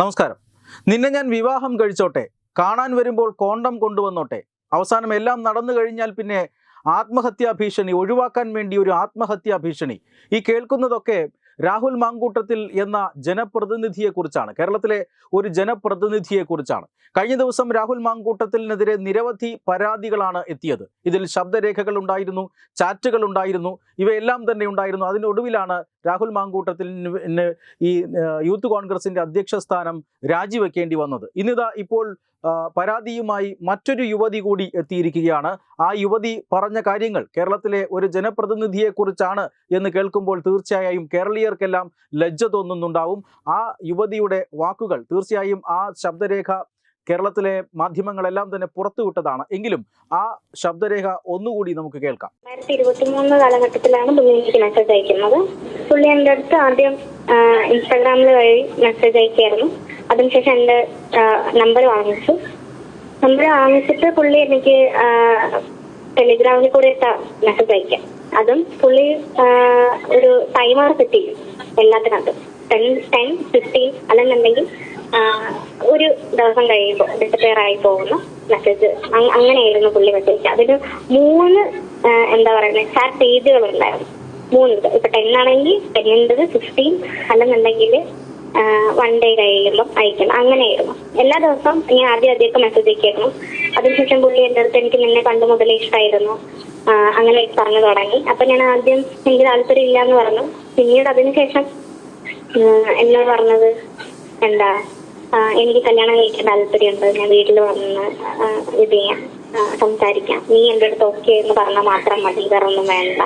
നമസ്കാരം. നിന്നെ ഞാൻ വിവാഹം കഴിച്ചോട്ടെ കാണാൻ വരുമ്പോൾ കോണ്ടം കൊണ്ടുവന്നോട്ടെ. അവസാനം എല്ലാം നടന്നു കഴിഞ്ഞാൽ പിന്നെ ആത്മഹത്യാ ഭീഷണി ഒഴിവാക്കാൻ വേണ്ടി ഒരു ആത്മഹത്യാ ഭീഷണി. ഈ കേൾക്കുന്നതൊക്കെ രാഹുൽ മാങ്കൂട്ടത്തിൽ എന്ന ജനപ്രതിനിധിയെക്കുറിച്ചാണ്. കേരളത്തിലെ ഒരു ജനപ്രതിനിധിയെക്കുറിച്ചാണ്. കഴിഞ്ഞ ദിവസം രാഹുൽ മാങ്കൂട്ടത്തിനെതിരെ നിരവധി പരാതികളാണ് എത്തിയത്. ഇതിൽ ശബ്ദരേഖകൾ ഉണ്ടായിരുന്നു ചാറ്റുകൾ ഉണ്ടായിരുന്നു ഇവയെല്ലാം തന്നെ ഉണ്ടായിരുന്നു. അതിനൊടുവിലാണ് രാഹുൽ മാങ്കൂട്ടത്തിന് ഈ യൂത്ത് കോൺഗ്രസിന്റെ അധ്യക്ഷ സ്ഥാനം രാജിവെക്കേണ്ടി വന്നത്. ഇന്നിതാ ഇപ്പോൾ പരാതിയുമായി മറ്റൊരു യുവതി കൂടി എത്തിയിരിക്കുകയാണ്. ആ യുവതി പറഞ്ഞ കാര്യങ്ങൾ കേരളത്തിലെ ഒരു ജനപ്രതിനിധിയെക്കുറിച്ചാണ് എന്ന് കേൾക്കുമ്പോൾ തീർച്ചയായും കേരളീയർക്കെല്ലാം ലജ്ജ തോന്നുന്നുണ്ടാവും. ആ യുവതിയുടെ വാക്കുകൾ തീർച്ചയായും ആ ശബ്ദരേഖ കേരളത്തിലെ മാധ്യമങ്ങളെല്ലാം തന്നെ പുറത്തുവിട്ടതാണ്. എങ്കിലും ആ ശബ്ദരേഖ ഒന്നുകൂടി നമുക്ക് കേൾക്കാം. രണ്ടായിരത്തി ഇരുപത്തി മൂന്ന് കാലഘട്ടത്തിലാണ് പുള്ളി എനിക്ക് മെസ്സേജ് അയക്കുന്നത്. പുള്ളി എന്റെ അടുത്ത് ആദ്യം ഇൻസ്റ്റാഗ്രാമിൽ വഴി മെസ്സേജ് അയക്കായിരുന്നു അതിനുശേഷം എന്റെ നമ്പർ വാങ്ങിച്ചു. നമ്പർ വാങ്ങിച്ചിട്ട് പുള്ളി എനിക്ക് ടെലിഗ്രാമിൽ കൂടെ മെസ്സേജ് അയക്കാം. അതും പുള്ളി ഒരു ടൈമർ സെറ്റ് ചെയ്യും എല്ലാത്തിനകത്തും. ടെൻ ടെൻ ഫിഫ്റ്റീൻ അല്ലെന്നുണ്ടെങ്കിൽ ഒരു ദിവസം കഴിയുമ്പോൾ ഡിസപ്പയർ ആയി പോകുന്ന മെസ്സേജ് അങ്ങനെയായിരുന്നു പുള്ളി മെസ്സേജ് അതിന് മൂന്ന് എന്താ പറയുന്നത് ചാറ്റ് പേജുകൾ ഉണ്ടായിരുന്നു മൂന്ന്. ഇപ്പൊ ടെൻ ആണെങ്കിൽ ടെന്നിന്റെത് ഫിഫ്റ്റീൻ അല്ലെന്നുണ്ടെങ്കിൽ വൺ ഡേ കഴിയുമ്പോൾ അയക്കണം. അങ്ങനെയായിരുന്നു. എല്ലാ ദിവസവും ഞാൻ ആദ്യം ആദ്യമൊക്കെ മെസ്സേജ് അയക്കായിരുന്നു. അതിനുശേഷം പുള്ളി എന്റെ അടുത്ത് എനിക്ക് നിന്നെ കണ്ടു മുതലേ ഇഷ്ടമായിരുന്നു അങ്ങനെ പറഞ്ഞു തുടങ്ങി. അപ്പൊ ഞാൻ ആദ്യം എനിക്ക് താല്പര്യം ഇല്ല എന്ന് പറഞ്ഞു. പിന്നീട് അതിനുശേഷം എന്നോട് പറഞ്ഞത് എന്താ എനിക്ക് കല്യാണം കഴിക്കാൻ താല്പര്യമുണ്ട്. ഞാൻ വീട്ടിൽ വന്ന് ഇത് ചെയ്യാം സംസാരിക്കാം. നീ എന്റെ അടുത്ത് ഓക്കെ എന്ന് പറഞ്ഞാൽ മാത്രം മതി വേറെ ഒന്നും വേണ്ട.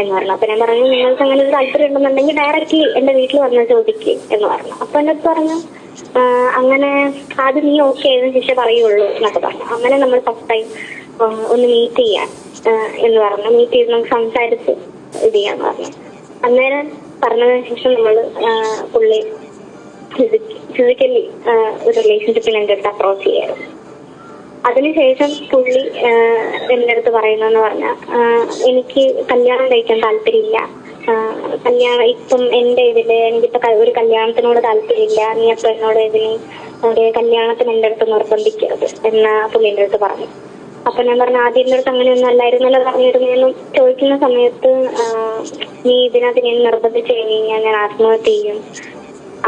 എന്ന് പറഞ്ഞു. അപ്പൊ ഞാൻ പറഞ്ഞു നിങ്ങൾക്ക് അങ്ങനെ ഒരു താല്പര്യം ഉണ്ടെന്നുണ്ടെങ്കിൽ ഡയറക്റ്റ്ലി എന്റെ വീട്ടിൽ വന്ന് ചോദിക്കേ എന്ന് പറഞ്ഞു. അപ്പൊ എന്നെ പറഞ്ഞു അങ്ങനെ ആദ്യം നീ ഓക്കെ ആയതിനു ശേഷം പറയുള്ളൂ എന്നൊക്കെ പറഞ്ഞു. അങ്ങനെ നമ്മൾ ഫസ്റ്റ് ടൈം ഒന്ന് മീറ്റ് ചെയ്യാം എന്ന് പറഞ്ഞു. മീറ്റ് ചെയ്ത് നമുക്ക് സംസാരിച്ച് ഇത് ചെയ്യാന്ന് പറഞ്ഞു. അന്നേരം പറഞ്ഞതിന് ശേഷം നമ്മൾ പുള്ളി ഫിസിക്കലി ഒരു റിലേഷൻഷിപ്പിൽ എന്റെ അടുത്ത് അപ്രോച്ച് ചെയ്യായിരുന്നു. അതിനുശേഷം പുള്ളി എന്റെ അടുത്ത് പറയുന്നെന്ന് പറഞ്ഞാൽ എനിക്ക് കല്യാണം കഴിക്കാൻ താല്പര്യമില്ല. കല്യാണം ഇപ്പം എന്റെ ഇതിൽ എനിക്കിപ്പോ ഒരു കല്യാണത്തിനോട് താല്പര്യമില്ല. നീ അപ്പൊ എന്നോട് ഇതിന് ഒരു കല്യാണത്തിന് എന്റെ അടുത്ത് നിർബന്ധിക്കരുത് എന്ന് പുള്ളി എന്റെ അടുത്ത് പറഞ്ഞു. അപ്പൊ ഞാൻ പറഞ്ഞു ആദ്യം എന്റെ അടുത്ത് അങ്ങനെയൊന്നും അല്ലായിരുന്നല്ലോ പറഞ്ഞിരുന്നു? ചോദിക്കുന്ന സമയത്ത് നീ ഇതിനകത്ത് ഞാൻ നിർബന്ധിച്ചു കഴിഞ്ഞ് കഴിഞ്ഞാൽ ഞാൻ ആത്മഹത്യ ചെയ്യും.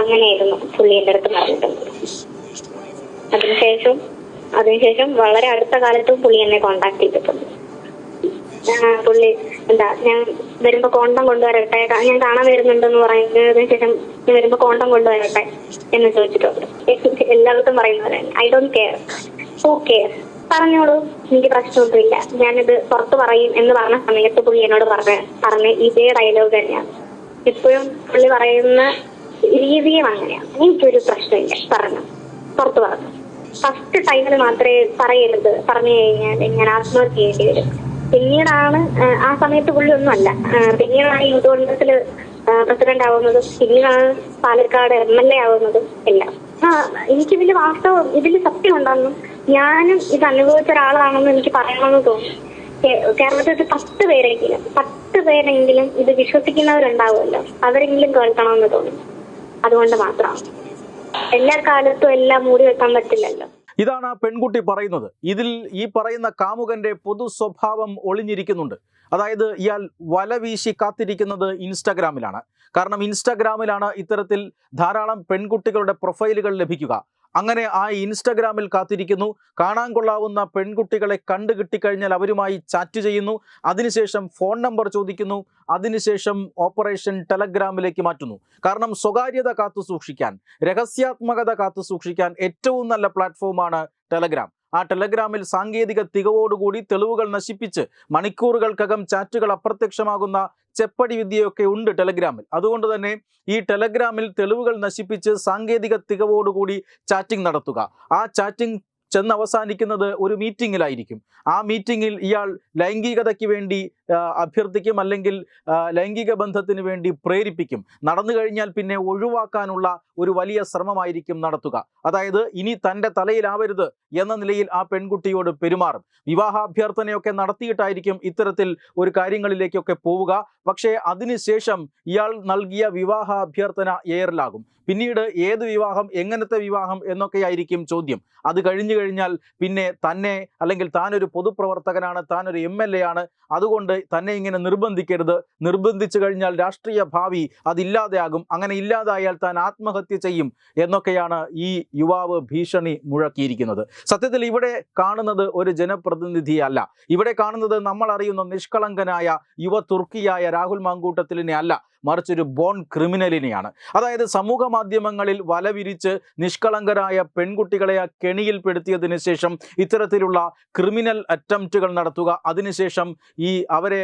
അങ്ങനെയായിരുന്നു പുള്ളി എന്റെ അടുത്ത് പറഞ്ഞിട്ടുണ്ട് അതിനുശേഷം അതിനുശേഷം വളരെ അടുത്ത കാലത്തും പുള്ളി എന്നെ കോണ്ടാക്ട് ചെയ്തിട്ടുണ്ട്. പുള്ളി എന്താ ഞാൻ വരുമ്പോ കോണ്ടം കൊണ്ടുവരട്ടെ ഞാൻ കാണാൻ വരുന്നുണ്ടെന്ന് പറയുന്നതിന് ശേഷം ഞാൻ വരുമ്പോ കോണ്ടം കൊണ്ടുവരട്ടെ എന്ന് ചോദിച്ചിട്ടുണ്ട്. എല്ലാവർക്കും പറയുന്നത് ഐ ഡോണ്ട് കെയർ ഓക്കെ പറഞ്ഞോളൂ. എനിക്ക് പ്രശ്നമൊന്നുമില്ല. ഞാനിത് പുറത്ത് പറയും എന്ന് പറഞ്ഞ സമയത്ത് പുള്ളി എന്നോട് പറഞ്ഞ പറഞ്ഞ ഇതേ ഡയലോഗ് തന്നെയാണ്. ഇപ്പോഴും പുള്ളി പറയുന്ന രീതിയും അങ്ങനെയാണ്. എനിക്കൊരു പ്രശ്നമില്ല. പറഞ്ഞു. പുറത്ത് പറഞ്ഞു. ഫസ്റ്റ് ടൈമിൽ മാത്രമേ പറയരുത്. പറഞ്ഞു കഴിഞ്ഞാൽ ഞാൻ ആത്മഹത്യ ചെയ്യേണ്ടി വരും. പിന്നീടാണ് ആ, സമയത്ത് പുള്ളി ഒന്നുമല്ല. പിന്നീടാണ് യൂത്ത് കോൺഗ്രസിൽ പ്രസിഡന്റ് ആവുന്നതും പിന്നീടാണ് പാലക്കാട് എം എൽ എ ആവുന്നതും എല്ലാം. ആ എനിക്ക് ഇതിൽ വാസ്തവം ഇതിൽ സത്യം ഉണ്ടെന്നും ഞാനും ഇത് അനുഭവിച്ച ഒരാളാണെന്ന് എനിക്ക് പറയണമെന്ന് തോന്നി. കേരളത്തിൽ കേരളത്തിൽ പത്ത് പേരെങ്കിലും പത്ത് പേരെങ്കിലും ഇത് വിശ്വസിക്കുന്നവരുണ്ടാവുമല്ലോ. അവരെങ്കിലും കേൾക്കണമെന്ന് തോന്നി. അതുകൊണ്ട് മാത്രമാണ്. എല്ലാ കാലത്തും എല്ലാം മൂടി വെക്കാൻ പറ്റില്ലല്ലോ. ഇതാണ് ആ പെൺകുട്ടി പറയുന്നത്. ഇതിൽ ഈ പറയുന്ന കാമുകന്റെ പൊതു സ്വഭാവം ഒളിഞ്ഞിരിക്കുന്നുണ്ട്. അതായത് ഇയാൾ വല വീശി കാത്തിരിക്കുന്നത് ഇൻസ്റ്റാഗ്രാമിലാണ്. കാരണം ഇൻസ്റ്റാഗ്രാമിലാണ് ഇത്തരത്തിൽ ധാരാളം പെൺകുട്ടികളുടെ പ്രൊഫൈലുകൾ ലഭിക്കുക. അങ്ങനെ ആ ഇൻസ്റ്റഗ്രാമിൽ കാത്തിരിക്കുന്നു. കാണാൻ കൊള്ളാവുന്ന പെൺകുട്ടികളെ കണ്ടു കിട്ടിക്കഴിഞ്ഞാൽ അവരുമായി ചാറ്റ് ചെയ്യുന്നു. അതിനുശേഷം ഫോൺ നമ്പർ ചോദിക്കുന്നു. അതിനുശേഷം ഓപ്പറേഷൻ ടെലഗ്രാമിലേക്ക് മാറ്റുന്നു. കാരണം സ്വകാര്യത കാത്തു സൂക്ഷിക്കാൻ രഹസ്യാത്മകത കാത്തു സൂക്ഷിക്കാൻ ഏറ്റവും നല്ല പ്ലാറ്റ്ഫോമാണ് ടെലഗ്രാം. ആ ടെലഗ്രാമിൽ സാങ്കേതിക തികവോടുകൂടി തെളിവുകൾ നശിപ്പിച്ച് മണിക്കൂറുകൾക്കകം ചാറ്റുകൾ അപ്രത്യക്ഷമാകുന്ന ചെപ്പടി വിദ്യയൊക്കെ ഉണ്ട് ടെലഗ്രാമിൽ. അതുകൊണ്ട് തന്നെ ഈ ടെലഗ്രാമിൽ തെളിവുകൾ നശിപ്പിച്ച് സാങ്കേതിക തികവോടുകൂടി ചാറ്റിംഗ് നടത്തുക. ആ ചാറ്റിംഗ് ചെന്ന് അവസാനിക്കുന്നത് ഒരു മീറ്റിങ്ങിലായിരിക്കും ആ മീറ്റിങ്ങിൽ ഇയാൾ ലൈംഗികതയ്ക്ക് വേണ്ടി അഭ്യർത്ഥിക്കും അല്ലെങ്കിൽ ലൈംഗിക ബന്ധത്തിന് വേണ്ടി പ്രേരിപ്പിക്കും. നടന്നു കഴിഞ്ഞാൽ പിന്നെ ഒഴിവാക്കാനുള്ള ഒരു വലിയ ശ്രമമായിരിക്കും നടത്തുക. അതായത് ഇനി തന്റെ തലയിലാവരുത് എന്ന നിലയിൽ ആ പെൺകുട്ടിയോട് പെരുമാറും. വിവാഹാഭ്യർത്ഥനയൊക്കെ നടത്തിയിട്ടായിരിക്കും ഇത്തരത്തിൽ ഒരു കാര്യങ്ങളിലേക്കൊക്കെ പോവുക. പക്ഷേ അതിനുശേഷം ഇയാൾ നൽകിയ വിവാഹാഭ്യർത്ഥന എയറിലാകും പിന്നീട് ഏത് വിവാഹം എങ്ങനത്തെ വിവാഹം എന്നൊക്കെയായിരിക്കും ചോദ്യം. അത് കഴിഞ്ഞു കഴിഞ്ഞാൽ പിന്നെ തന്നെ അല്ലെങ്കിൽ താനൊരു പൊതുപ്രവർത്തകനാണ് താനൊരു എം എൽ എ ആണ്. അതുകൊണ്ട് തന്നെ ഇങ്ങനെ നിർബന്ധിക്കരുത്. നിർബന്ധിച്ചു കഴിഞ്ഞാൽ രാഷ്ട്രീയ ഭാവി അതില്ലാതെയാകും. അങ്ങനെ ഇല്ലാതായാൽ താൻ ആത്മഹത്യ ചെയ്യും എന്നൊക്കെയാണ് ഈ യുവാവ് ഭീഷണി മുഴക്കിയിരിക്കുന്നത്. സത്യത്തിൽ ഇവിടെ കാണുന്നത് ഒരു ജനപ്രതിനിധിയല്ല. ഇവിടെ കാണുന്നത് നമ്മൾ അറിയുന്ന നിഷ്കളങ്കനായ യുവ തുർക്കിയായ രാഹുൽ മാങ്കൂട്ടത്തിലിനെ അല്ല മറിച്ചൊരു ബോൺ ക്രിമിനലിനെയാണ്. അതായത് സമൂഹ മാധ്യമങ്ങളിൽ വലവിരിച്ച് നിഷ്കളങ്കരായ പെൺകുട്ടികളെ കെണിയിൽപ്പെടുത്തിയതിനു ശേഷം ഇത്തരത്തിലുള്ള ക്രിമിനൽ അറ്റംപ്റ്റുകൾ നടത്തുക അതിനുശേഷം ഈ അവരെ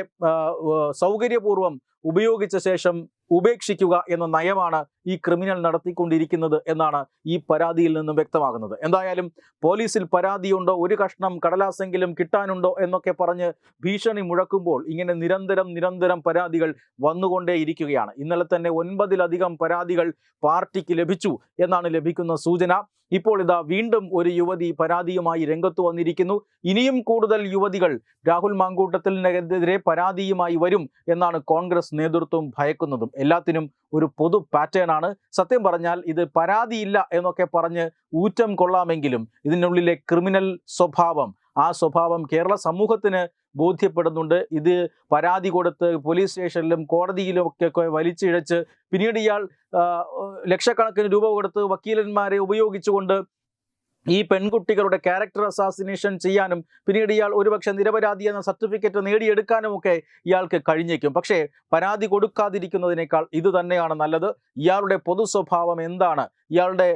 സൗകര്യപൂർവം ഉപയോഗിച്ച ശേഷം ഉപേക്ഷിക്കുക എന്ന നയമാണ് ഈ ക്രിമിനൽ നടത്തിക്കൊണ്ടിരിക്കുന്നത് എന്നാണ് ഈ പരാതിയിൽ നിന്നും വ്യക്തമാകുന്നത്. എന്തായാലും പോലീസിൽ പരാതിയുണ്ടോ? ഒരു കഷ്ണം കടലാസെങ്കിലും കിട്ടാനുണ്ടോ? എന്നൊക്കെ പറഞ്ഞ് ഭീഷണി മുഴക്കുമ്പോൾ ഇങ്ങനെ നിരന്തരം നിരന്തരം പരാതികൾ വന്നുകൊണ്ടേയിരിക്കുകയാണ്. ഇന്നലെ തന്നെ ഒൻപതിലധികം പരാതികൾ പാർട്ടിക്ക് ലഭിച്ചു എന്നാണ് ലഭിക്കുന്ന സൂചന. ഇപ്പോൾ ഇതാ വീണ്ടും ഒരു യുവതി പരാതിയുമായി രംഗത്ത് വന്നിരിക്കുന്നു. ഇനിയും കൂടുതൽ യുവതികൾ രാഹുൽ മാങ്കൂട്ടത്തിനെതിരെ പരാതിയുമായി വരും എന്നാണ് കോൺഗ്രസ് നേതൃത്വം ഭയക്കുന്നതും. എല്ലാത്തിനും ഒരു പൊതു പാറ്റേൺ ആണ്. സത്യം പറഞ്ഞാൽ ഇത് പരാതിയില്ല എന്നൊക്കെ പറഞ്ഞ് ഊറ്റം കൊള്ളാമെങ്കിലും ഇതിനുള്ളിലെ ക്രിമിനൽ സ്വഭാവം ആ സ്വഭാവം കേരള സമൂഹത്തിന് ബോധ്യപ്പെടുന്നുണ്ട്. ഇത് പരാതി കൊടുത്ത് പോലീസ് സ്റ്റേഷനിലും കോടതിയിലും ഒക്കെ വലിച്ചിഴച്ച് പിന്നീട് ഇയാൾ ലക്ഷക്കണക്കിന് രൂപ കൊടുത്ത് വക്കീലന്മാരെ ഉപയോഗിച്ചുകൊണ്ട് ഈ പെൺകുട്ടികളുടെ ക്യാരക്ടർ അസാസിനേഷൻ ചെയ്യാനും പിന്നീട് ഇയാൾ ഒരുപക്ഷെ നിരപരാധി എന്ന സർട്ടിഫിക്കറ്റ് നേടിയെടുക്കാനും ഒക്കെ ഇയാൾക്ക് കഴിഞ്ഞേക്കും. പക്ഷേ പരാതി കൊടുക്കാതിരിക്കുന്നതിനേക്കാൾ ഇത് തന്നെയാണ് നല്ലത്. ഇയാളുടെ പൊതു സ്വഭാവം എന്താണ്? ഇയാളുടെ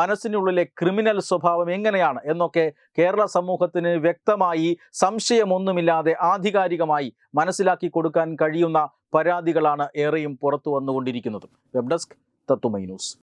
മനസ്സിനുള്ളിലെ ക്രിമിനൽ സ്വഭാവം എങ്ങനെയാണ്? എന്നൊക്കെ കേരള സമൂഹത്തിന് വ്യക്തമായി സംശയമൊന്നുമില്ലാതെ ആധികാരികമായി മനസ്സിലാക്കി കൊടുക്കാൻ കഴിയുന്ന പരാതികളാണ് ഏറെയും പുറത്തു വന്നുകൊണ്ടിരിക്കുന്നത്. വെബ് ഡെസ്ക് തത്തുമൈ ന്യൂസ്